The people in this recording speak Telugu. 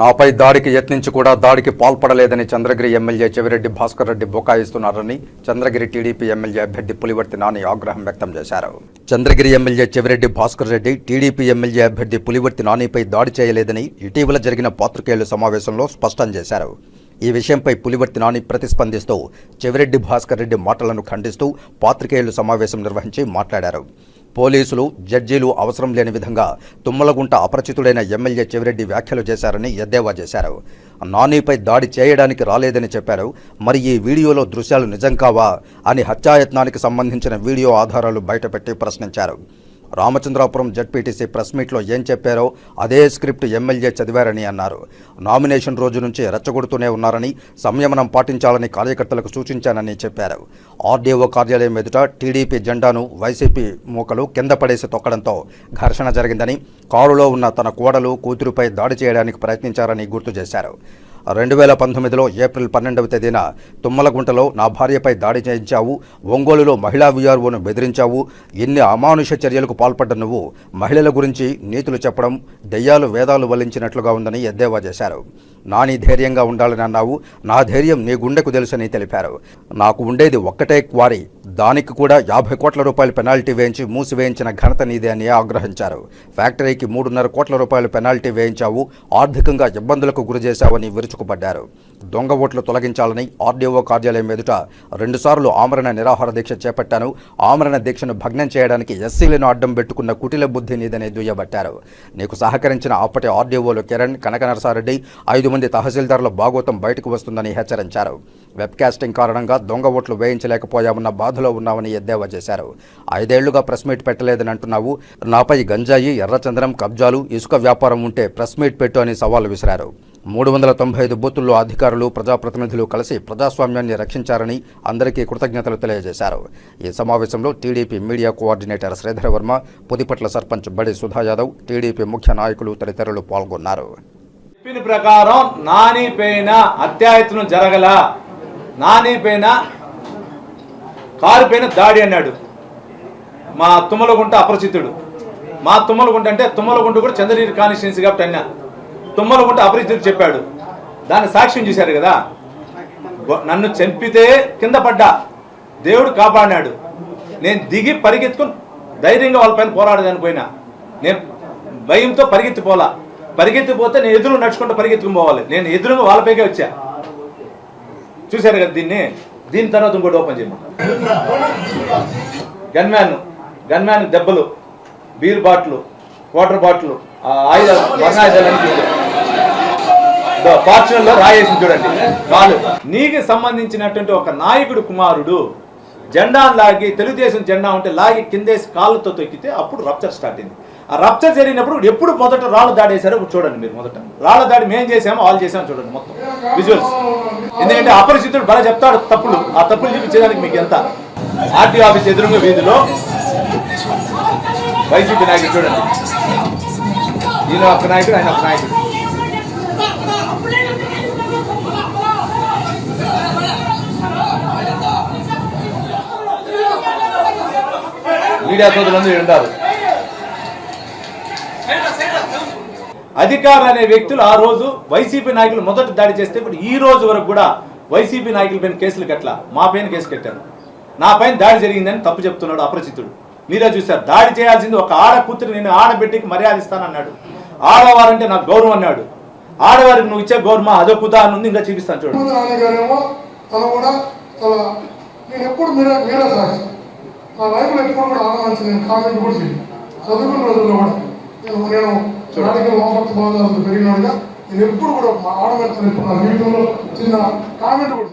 నాపై దాడికి యత్నించి కూడా దాడికి పాల్పడలేదని చంద్రగిరి ఎమ్మెల్యే చెవిరెడ్డి భాస్కర్ రెడ్డి బుకాయిస్తున్నారని చంద్రగిరి టీడీపీ ఎమ్మెల్యే అభ్యర్థి పులివర్తి నాని ఆగ్రహం వ్యక్తం చేశారు. Chandragiri MLA Chevireddy Bhaskar Reddy TDP MLA అభ్యర్థి పులివర్తి నానిపై దాడి చేయలేదని ఇటీవల జరిగిన పాత్రికేయుల సమావేశంలో స్పష్టం చేశారు. ఈ విషయంపై పులివర్తి నాని ప్రతిస్పందిస్తూ చెవిరెడ్డి భాస్కర్ రెడ్డి మాటలను ఖండిస్తూ పాత్రికేయులు సమావేశం నిర్వహించి మాట్లాడారు. పోలీసులు జడ్జీలు అవసరం లేని విధంగా తుమ్మలగుంట అపరిచితుడైన ఎమ్మెల్యే చెవిరెడ్డి వ్యాఖ్యలు చేశారని ఎద్దేవా చేశారు. నానిపై దాడి చేయడానికి రాలేదని చెప్పారు. మరి ఈ వీడియోలో దృశ్యాలు నిజం కావా అని హత్యాయత్నానికి సంబంధించిన వీడియో ఆధారాలు బయటపెట్టి ప్రశ్నించారు. రామచంద్రాపురం జడ్పీటీసీ ప్రెస్ మీట్లో ఏం చెప్పారో అదే స్క్రిప్ట్ ఎమ్మెల్యే చదివారని అన్నారు. నామినేషన్ రోజు నుంచి రెచ్చగొడుతూనే ఉన్నారని సంయమనం పాటించాలని కార్యకర్తలకు సూచించానని చెప్పారు. ఆర్డీఓ కార్యాలయం ఎదుట టీడీపీ జెండాను వైసీపీ మూకలు కింద పడేసి తొక్కడంతో ఘర్షణ జరిగిందని కారులో ఉన్న తన కోడలు కూతురుపై దాడి చేయడానికి ప్రయత్నించారని గుర్తు చేశారు. రెండు వేల పంతొమ్మిదిలో ఏప్రిల్ పన్నెండవ తేదీన తుమ్మలగుంటలో నా భార్యపై దాడి చేయించావు. ఒంగోలులో మహిళా విఆర్ఓను బెదిరించావు. ఎన్ని అమానుష చర్యలకు పాల్పడ్డ నువ్వు మహిళల గురించి నీతులు చెప్పడం దెయ్యాలు వేదాలు వల్లించినట్లుగా ఉందని ఎద్దేవా చేశారు. నాని ధైర్యంగా ఉండాలని అన్నావు. నా ధైర్యం నీ గుండెకు తెలుసని తెలిపారు. నాకు ఉండేది ఒక్కటే క్వారీ. దానికి కూడా యాభై కోట్ల రూపాయల పెనాల్టీ వేయించి మూసివేయించిన ఘనత నీదే అని ఆగ్రహించారు. ఫ్యాక్టరీకి మూడున్నర కోట్ల రూపాయల పెనాల్టీ వేయించావు ఆర్థికంగా ఇబ్బందులకు గురి చేశావని విరుచుకుపడ్డారు. దొంగ ఓట్లు తొలగించాలని ఆర్డీఓ కార్యాలయం ఎదుట రెండుసార్లు ఆమరణ నిరాహార దీక్ష చేపట్టాను. ఆమరణ దీక్షను భగ్నం చేయడానికి ఎస్సీలను అడ్డం పెట్టుకున్న కుటిల బుద్ధి నీదని దుయ్యబట్టారు. నీకు సహకరించిన అప్పటి ఆర్డీఓలు కిరణ్ కనకనరసారెడ్డి ఐదు మంది తహసీల్దారుల భాగోతం బయటకు వస్తుందని హెచ్చరించారు. వెబ్కాస్టింగ్ కారణంగా దొంగ ఓట్లు వేయించలేకపోయామన్న బాధలో ఉన్నావని ఎద్దేవా చేశారు. ఐదేళ్ళుగా ప్రెస్ మీట్ పెట్టలేదని అంటున్నావు. నాపై గంజాయి ఎర్రచందనం కబ్జాలు ఇసుక వ్యాపారం ఉంటే ప్రెస్ మీట్ పెట్టు అని సవాల్ విసిరారు. మూడు వందల తొంభై ఐదు బూతుల్లో అధికారులు ప్రజాప్రతినిధులు కలిసి ప్రజాస్వామ్యాన్ని రక్షించారని అందరికీ కృతజ్ఞతలు తెలియజేశారు. ఈ సమావేశంలో TDP media coordinator Sridhara Varma Pudipatla sarpanch Badi Sudha Yadav TDP ముఖ్య నాయకులు తదితరులు పాల్గొన్నారు. ప్రకారం నాని పైన అత్యాయత్నం జరగల నాని పైన కారు పైన దాడి అన్నాడు. మా తుమ్మలగుంట అపరిచితుడు. మా తుమ్మలగుంట అంటే తుమ్మలగుంట కూడా చంద్రగిరి కాన్స్టిట్యున్సీ కాబట్టి అన్నా. తుమ్మలగుంట అపరిచితుడు చెప్పాడు. దాన్ని సాక్ష్యం చూశారు కదా. నన్ను చంపితే కింద పడ్డా. దేవుడు కాపాడినాడు. నేను దిగి పరిగెత్తుకుని ధైర్యంగా వాళ్ళపైన పోరాడదాని పోయినా. నేను భయంతో పరిగెత్తిపోలా పరిగెత్తిపోతే నేను ఎదురు నడుచుకుంటూ పరిగెత్తుకుని పోవాలి. నేను ఎదురుగా వాళ్ళపైకే వచ్చా. చూశారు కదా దీన్ని? దీని తర్వాత ఇంకోటి ఓపెన్ చేయమని గన్మ్యాన్ గన్మ్యాన్ దెబ్బలు బీర్ బాటిల్ వాటర్ బాటిల్ ఆయుధాలు వర్ణాయుధాలు ఫార్చునర్లో రాయేసి చూడండి. కాలు నీకు సంబంధించినటువంటి ఒక నాయకుడు కుమారుడు జెండా లాగి తెలుగుదేశం జెండా ఉంటే లాగి కిందేసి కాళ్ళతో తొక్కితే అప్పుడు రప్చర్ స్టార్ట్ అయింది. ఆ రప్చర్ జరిగినప్పుడు ఎప్పుడు మొదట రాళ్ళు దాడేశారో చూడండి మీరు మొదట. రాళ్ళ దాడి మేం చేసామో వాళ్ళు చేసామో చూడండి మొత్తం విజువల్స్ ఎందుకంటే అపరిచితుడు బాగా చెప్తాడు తప్పులు. ఆ తప్పులు చూపించేదానికి మీకు ఎంత? ఆర్టీ ఆఫీస్ ఎదురుగా వీధిలో వైసీపీ నాయకుడు చూడండి. ఈయన ఒక నాయకుడు ఆయన ఒక నాయకుడు. మీడియా ఉంటారు అధికారులు అనే వ్యక్తులు ఆ రోజు వైసీపీ నాయకులు మొదట దాడి చేస్తే ఇప్పుడు ఈ రోజు వరకు కూడా వైసీపీ నాయకుల పైన కేసులు కట్ల మా పైన కేసు కట్టారు. నా పైన దాడి జరిగిందని తప్పు చెప్తున్నాడు అపరిచితుడు. మీరే చూశారు. దాడి చేయాల్సింది ఒక ఆడ నేను ఆడబిడ్డకి మర్యాద ఇస్తానన్నాడు ఆడవారంటే నాకు గౌరవం అన్నాడు. ఆడవారికి నువ్వు ఇచ్చే గౌరవం అదొక ఉదాహరణ ఉంది ఇంకా చూపిస్తాను చూడు. నేను ఎప్పుడు నా లైఫ్లో ఎప్పుడు కూడా ఆనందించి నేను కామెంట్ కూడా చేయను. చదువుకున్న రోజుల్లో కూడా నేను రాజకీయ బాగా పెరిగినాడుగా నేను ఎప్పుడు కూడా ఎప్పుడు నా జీవితంలో చిన్న కామెంట్ కూడా